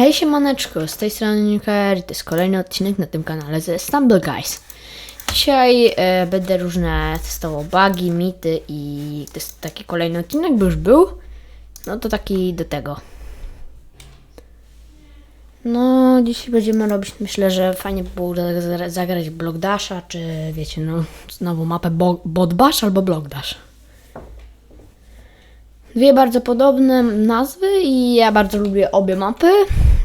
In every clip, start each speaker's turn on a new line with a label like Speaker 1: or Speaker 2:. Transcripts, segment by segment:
Speaker 1: Hej siemaneczko, z tej strony Nuker, to jest kolejny odcinek na tym kanale ze Stumble Guys. Dzisiaj e, będę różne testował bugi, mity i to jest taki kolejny odcinek, bo już był. No to taki do tego. No, dzisiaj będziemy robić, myślę, że fajnie by było za- zagrać Block Dasha, czy wiecie, no, znowu mapę Bo- Bot Bash albo Block Dash. Dwie bardzo podobne nazwy i ja bardzo lubię obie mapy,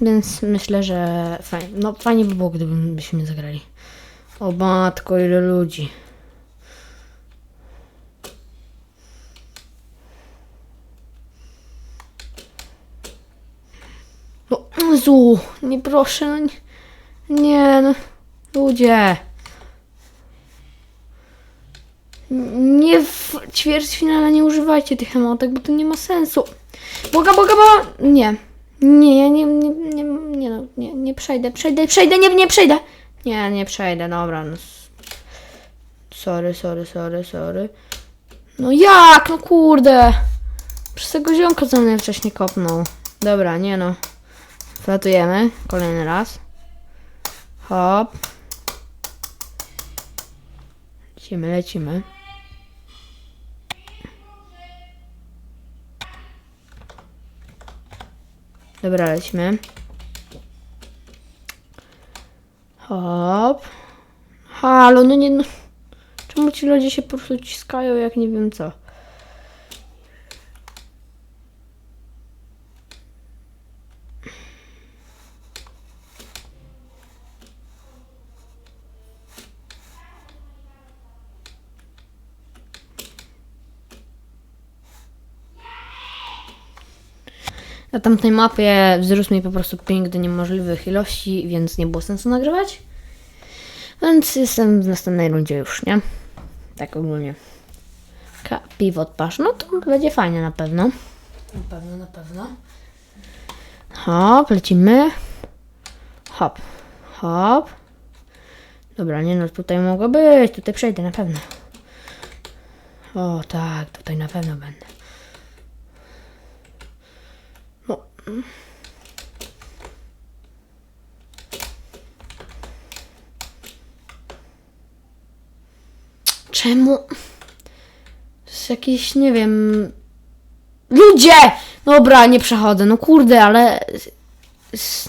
Speaker 1: więc myślę, że fajnie, no, fajnie by było, gdybyśmy zagrali. O matko, ile ludzi. No, Jezu, nie proszę, no nie, nie no, ludzie. Nie w ćwierćfinale nie używajcie tych emotek, bo to nie ma sensu. Boga, boga, boga! Nie. Nie, ja nie, nie, nie, nie, no, nie, nie przejdę, przejdę, przejdę, nie, nie przejdę! Nie, nie przejdę, dobra. No. Sorry, sorry, sorry, sorry. No jak? No kurde! Przez tego ziomka co mnie wcześniej kopnął. Dobra, nie no. Flatujemy. Kolejny raz. Hop. Lecimy, lecimy. Dobra, lecimy. Hop. Halo, no nie no. Czemu ci ludzie się po prostu ciskają, jak nie wiem co? Na tamtej mapie wzrósł mi po prostu ping do niemożliwych ilości, więc nie było sensu nagrywać. Więc jestem w następnej rundzie już, nie? Tak ogólnie. Ka- Pivot pasz, no to będzie fajnie na pewno. Na pewno, na pewno. Hop, lecimy. Hop, hop. Dobra, nie no, tutaj mogło być, tutaj przejdę na pewno. O tak, tutaj na pewno będę. No. Czemu? To jest jakiś, nie wiem... Ludzie! Dobra, nie przechodzę, no kurde, ale...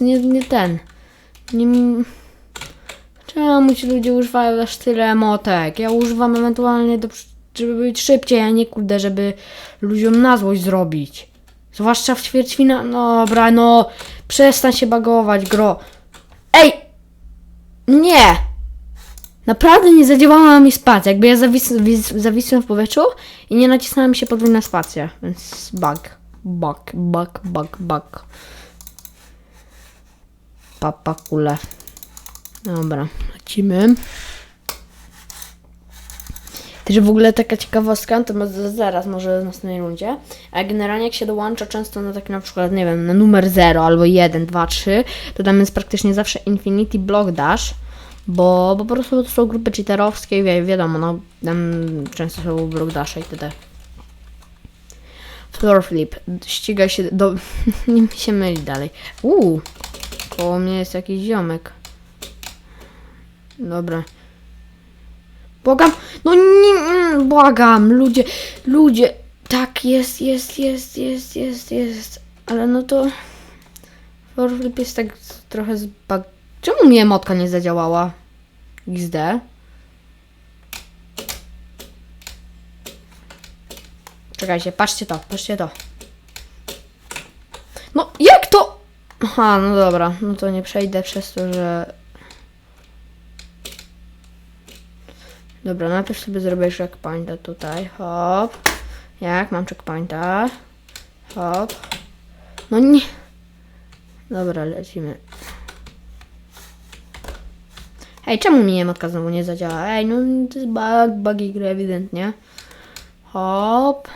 Speaker 1: Nie, nie ten. Nie... Czemu ci ludzie używają aż tyle emotek? Ja używam ewentualnie, do, żeby być szybciej, a nie kurde, żeby ludziom na złość zrobić. Zwłaszcza w ćwierćfina... Dobra, no... Przestań się bagować, gro. Ej! Nie! Naprawdę nie zadziałała mi spacja. Jakby ja zawis, wis, zawisłem w powietrzu i nie nacisnęła mi się podwójna spacja. Więc bug. Bug, bug, bug, bug. Papa kule. Dobra, lecimy. Też w ogóle taka ciekawostka, to zaraz, może w następnej rundzie. A generalnie jak się dołącza często na taki na przykład, nie wiem, na numer 0 albo 1, 2, 3, to tam jest praktycznie zawsze Infinity Block Dash, bo, bo po prostu to są grupy cheaterowskie wi wiadomo, no tam często są Block Dash i td. Floor flip, ściga się do... nie mi się myli dalej. Uuu, koło mnie jest jakiś ziomek. Dobra. Błagam, no nie, mm, błagam, ludzie, ludzie, tak, jest, jest, jest, jest, jest, jest, ale no to Flip jest tak trochę zbag... Czemu mi emotka nie zadziałała? XD. Czekajcie, patrzcie to, patrzcie to. No, jak to? Aha, no dobra, no to nie przejdę przez to, że Dobra, najpierw sobie zrobię checkpointa tutaj. Hop. Jak? Mam checkpointa. Hop. No nie. Dobra, lecimy. Ej, czemu mi emotka znowu nie zadziała? Ej, no to jest bug, bugi gry ewidentnie. Hop.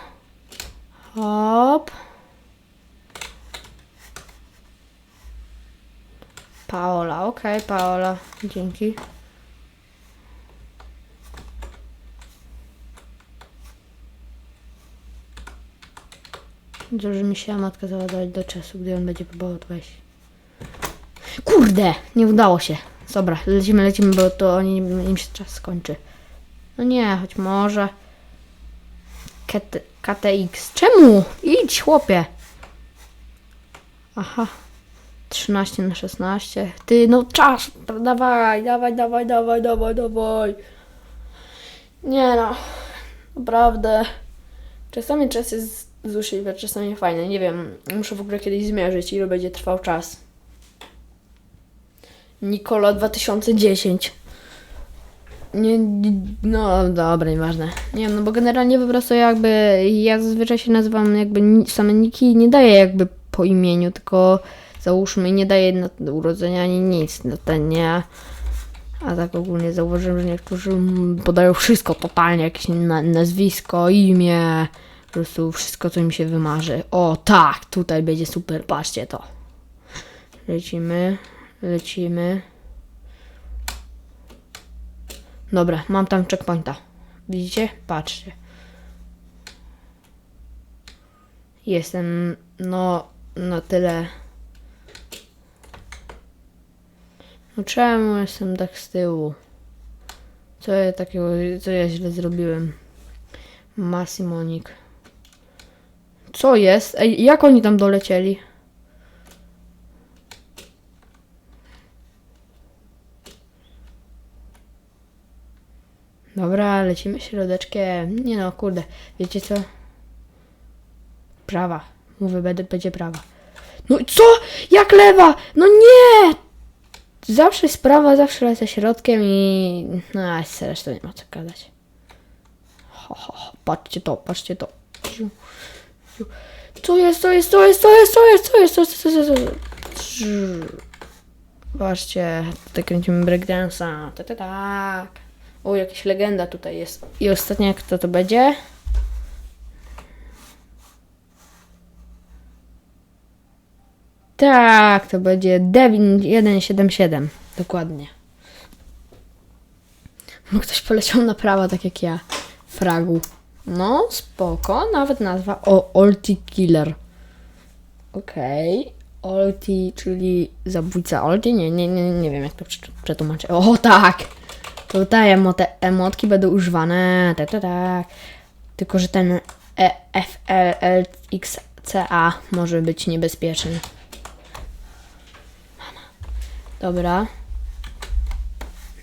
Speaker 1: Hop. Paola, okej, Paola. Dzięki. Zdąży mi się matka załadować do czasu, gdy on będzie próbował wejść. Kurde, nie udało się. Dobra, lecimy, lecimy, bo to oni, im się czas skończy. No nie, choć może. KT, KTX. Czemu? Idź, chłopie. Aha. 13 na 16. Ty, no czas. Dawaj, dawaj, dawaj, dawaj, dawaj, dawaj. Nie no. Naprawdę. Czasami czas jest złośliwy, czasami fajny. Nie wiem. Muszę w ogóle kiedyś zmierzyć, ile będzie trwał czas. Nikola 2010. Nie, nie, no dobra, nieważne. Nie wiem, no bo generalnie po prostu jakby ja zazwyczaj się nazywam jakby same niki nie daję jakby po imieniu, tylko załóżmy nie daję na urodzenia ani nic, no ten nie. A tak ogólnie zauważyłem, że niektórzy podają wszystko totalnie, jakieś na, nazwisko, imię, po prostu wszystko co mi się wymarzy. O tak, tutaj będzie super, patrzcie to. Lecimy, lecimy. Dobra, mam tam checkpointa. Widzicie? Patrzcie. Jestem, no, na tyle. No czemu jestem tak z tyłu? Co ja takiego, co ja źle zrobiłem? Masimonik. Co jest? Ej, jak oni tam dolecieli? Dobra, lecimy środeczkiem. Nie no, kurde. Wiecie co? Prawa. Mówię, będę, będzie prawa. No i co? Jak lewa? No nie! Zawsze jest prawa, zawsze lecę środkiem i... No, a zresztą nie ma co gadać. Ho, ho, ho. Patrzcie to, patrzcie to. Ziu, ziu. Co jest, co jest, co jest, co jest, co jest, co jest, co jest, co jest, co jest? Patrzcie, tutaj kręcimy breakdance'a. Tak, tak, tak. O, jakaś legenda tutaj jest. I ostatnia, kto to będzie? Tak, to będzie Devin 177. Dokładnie. No ktoś poleciał na prawo, tak jak ja. Fragu. No, spoko. Nawet nazwa o Olti Killer. Okej. Olti, czyli zabójca Olti? Nie, nie, nie, nie wiem jak to prze- przetłumaczyć. O, tak! Tutaj emote, emotki będą używane. Tak, tak, tak. Tylko, że ten e, FLLXCA może być niebezpieczny. Dobra.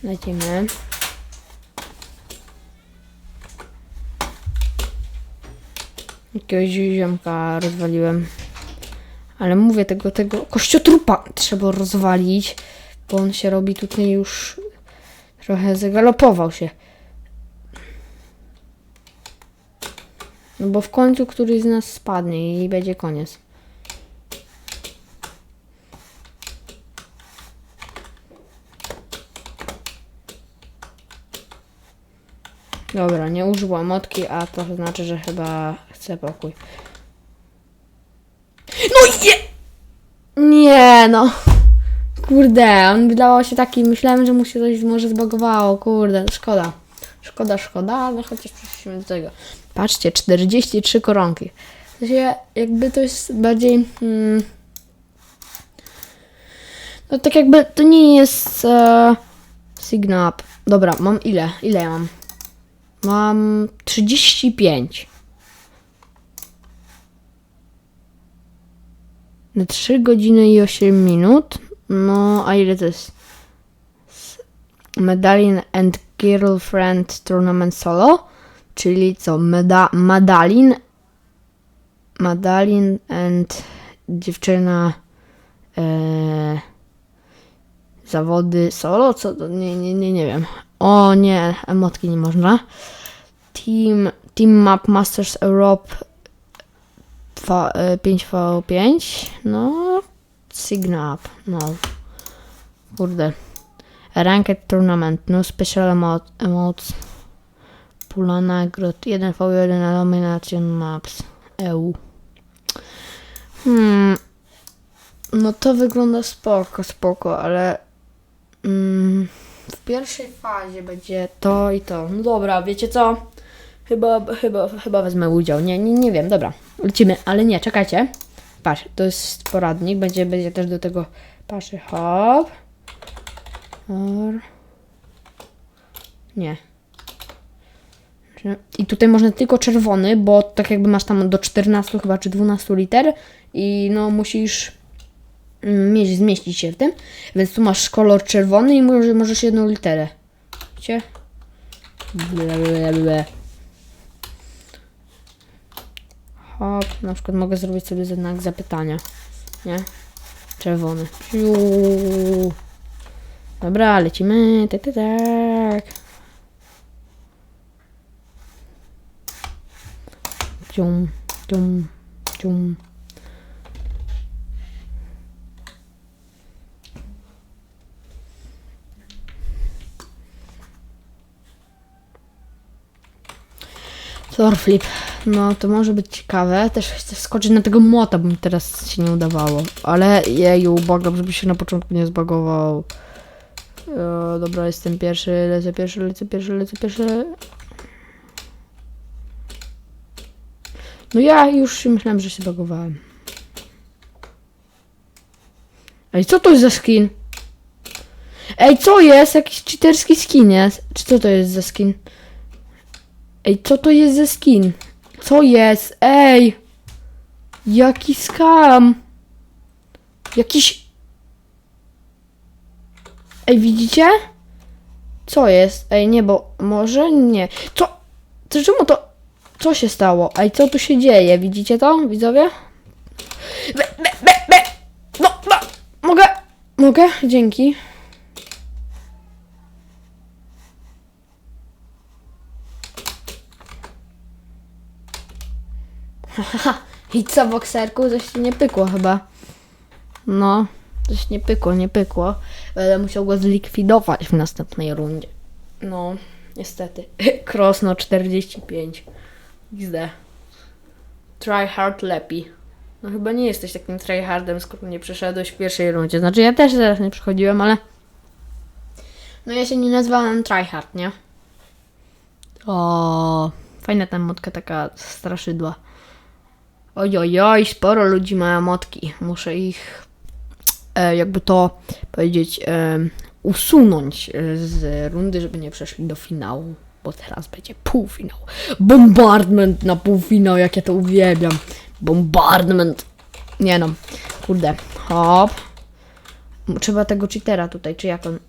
Speaker 1: Lecimy. Jakiegoś ziomka rozwaliłem. Ale mówię, tego, tego kościotrupa trzeba rozwalić, bo on się robi tutaj już trochę zagalopował się. No bo w końcu któryś z nas spadnie i będzie koniec. Dobra, nie użyła motki, a to znaczy, że chyba chce pokój. No je! Nie no. Kurde, on wydawał się taki, myślałem, że mu się coś może zbagowało, kurde, szkoda. Szkoda, szkoda, ale chociaż przeszliśmy do tego. Patrzcie, 43 koronki. W sensie, jakby to jest bardziej... Hmm, no tak jakby to nie jest... E, Sign up. Dobra, mam ile? Ile ja mam? Mam 35. Na 3 godziny i 8 minut. No, a ile to jest? Medallion and Girlfriend Tournament Solo. Czyli co? Meda Madalin. Madalin and dziewczyna. E, zawody solo? Co to? Nie, nie, nie, nie wiem. O nie, emotki nie można. Team, team Map Masters Europe dwa- e, 5v5. No, Sign up. No. Kurde. Ranked Tournament. No special emo emotes. Pula nagród. 1v1 Elimination Maps. EU. Hmm. No to wygląda spoko, spoko, ale... Mm, w pierwszej fazie będzie to i to. No dobra, wiecie co? Chyba, chyba, chyba wezmę udział. Nie, nie, nie wiem, dobra. Lecimy, ale nie, czekajcie. Patrz, to jest poradnik, będzie, będzie też do tego, patrz, hop, or, nie. I tutaj można tylko czerwony, bo tak jakby masz tam do 14 chyba, czy 12 liter i no musisz zmieścić się w tym, więc tu masz kolor czerwony i może, możesz jedną literę. Widzicie? Ble. Hop, na przykład mogę zrobić sobie znak zapytania. Nie? Czerwony. Piu. Dobra, lecimy. Tak, tak, tak. Cium, cium, cium. Flip. No to może być ciekawe. Też chcę skoczyć na tego młota, bo mi teraz się nie udawało. Ale jeju, błagam, żeby się na początku nie zbagował. E, dobra, jestem pierwszy, lecę pierwszy, lecę pierwszy, lecę pierwszy. No ja już myślałem, że się bagowałem. Ej, co to jest za skin? Ej, co jest? Jakiś cheaterski skin jest? Czy co to jest za skin? Ej, co to jest za skin? Co jest? Ej! Jaki skam! Jakiś... Ej, widzicie? Co jest? Ej, nie, bo może nie. Co czemu to... Co się stało? Ej, co tu się dzieje? Widzicie to, widzowie? Be, be, be, be. No, no, mogę? Mogę? Dzięki. I co, bokserku? Coś ci nie pykło chyba. No, coś nie pykło, nie pykło. Będę musiał go zlikwidować w następnej rundzie. No, niestety. Krosno 45. XD. Try hard lepiej. No chyba nie jesteś takim tryhardem, skoro nie przeszedłeś w pierwszej rundzie. Znaczy ja też zaraz nie przechodziłem, ale... No ja się nie nazwałem tryhard, nie? O, fajna ta motka taka straszydła. Oj, oj, oj, sporo ludzi ma motki. Muszę ich, e, jakby to powiedzieć, e, usunąć e, z rundy, żeby nie przeszli do finału. Bo teraz będzie półfinał. Bombardment na półfinał, jak ja to uwielbiam. Bombardment. Nie no, kurde. Hop. Trzeba tego cheatera tutaj, czy jak on...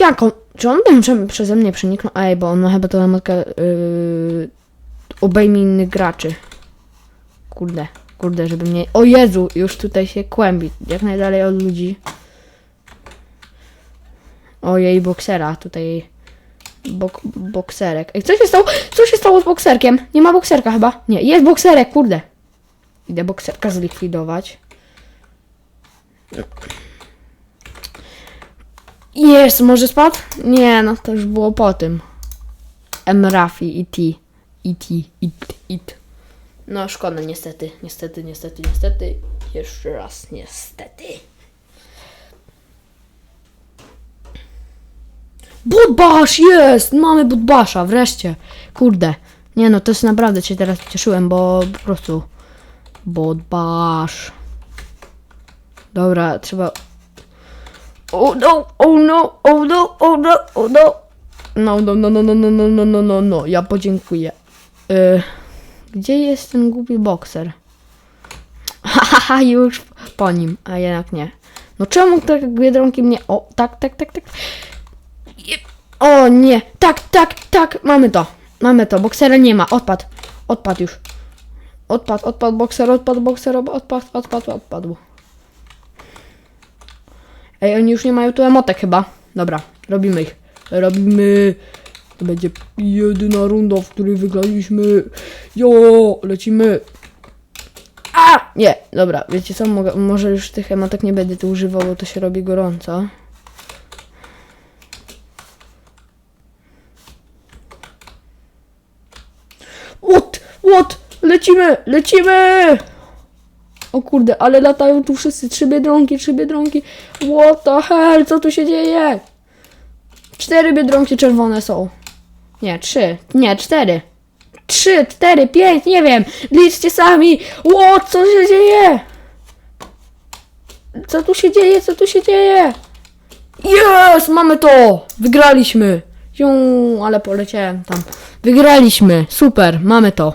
Speaker 1: Jak on... Czy on przeze mnie przeniknął? Ej, bo on ma chyba tą emotkę... Yy, obejmie innych graczy. Kurde, kurde, żeby mnie... O Jezu, już tutaj się kłębi. Jak najdalej od ludzi. Ojej, boksera, tutaj... Bok, bokserek. Ej, co się stało? Co się stało z bokserkiem? Nie ma bokserka chyba. Nie, jest bokserek, kurde. Idę bokserka zlikwidować. Jest, może spadł? Nie, no to już było po tym. M. Rafi i T. It, it, it. No szkoda, niestety, niestety, niestety, niestety. Jeszcze raz, niestety. Budbasz jest! Mamy Budbasza, wreszcie. Kurde. Nie no, to jest naprawdę się teraz cieszyłem, bo po prostu... Budbasz. Dobra, trzeba... Oh no, oh no, oh no, oh no, oh no. No, no, no, no, no, no, no, no, no, no, no, ja podziękuję. Y, gdzie jest ten głupi bokser? Haha, już po nim, a jednak nie. No czemu te biedronki mnie... O, tak, tak, tak, tak. O nie, tak, tak, tak, mamy to. Mamy to, boksera nie ma, odpadł. Odpadł już. Odpadł, odpadł bokser, odpadł bokser, odpadł, odpadł, odpadł. Ej, oni już nie mają tu emotek chyba. Dobra, robimy ich. Robimy. To będzie jedyna runda, w której wygraliśmy. Jo, lecimy. A! Nie, dobra, wiecie co? Mogę, może już tych emotek nie będę tu używał, bo to się robi gorąco. What? What? Lecimy! Lecimy! O kurde, ale latają tu wszyscy. Trzy biedronki, trzy biedronki. What the hell? Co tu się dzieje? Cztery biedronki czerwone są. Nie, trzy. Nie, cztery. trzy, cztery, pięć, nie wiem. Liczcie sami. Ło, co się dzieje? Co tu się dzieje? Co tu się dzieje? Jest! Mamy to! Wygraliśmy! Ją, ale poleciałem tam. Wygraliśmy! Super, mamy to.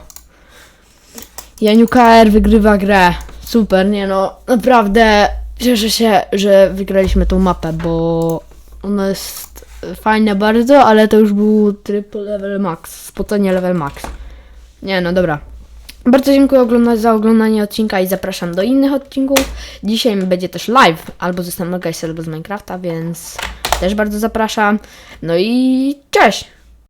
Speaker 1: Janiu KR wygrywa grę. Super, nie no, naprawdę cieszę się, że wygraliśmy tą mapę, bo ona jest fajna bardzo, ale to już był tryb level max, spocenie level max. Nie no, dobra. Bardzo dziękuję za oglądanie odcinka i zapraszam do innych odcinków. Dzisiaj będzie też live, albo ze Stamno Guys, albo z Minecrafta, więc też bardzo zapraszam. No i cześć!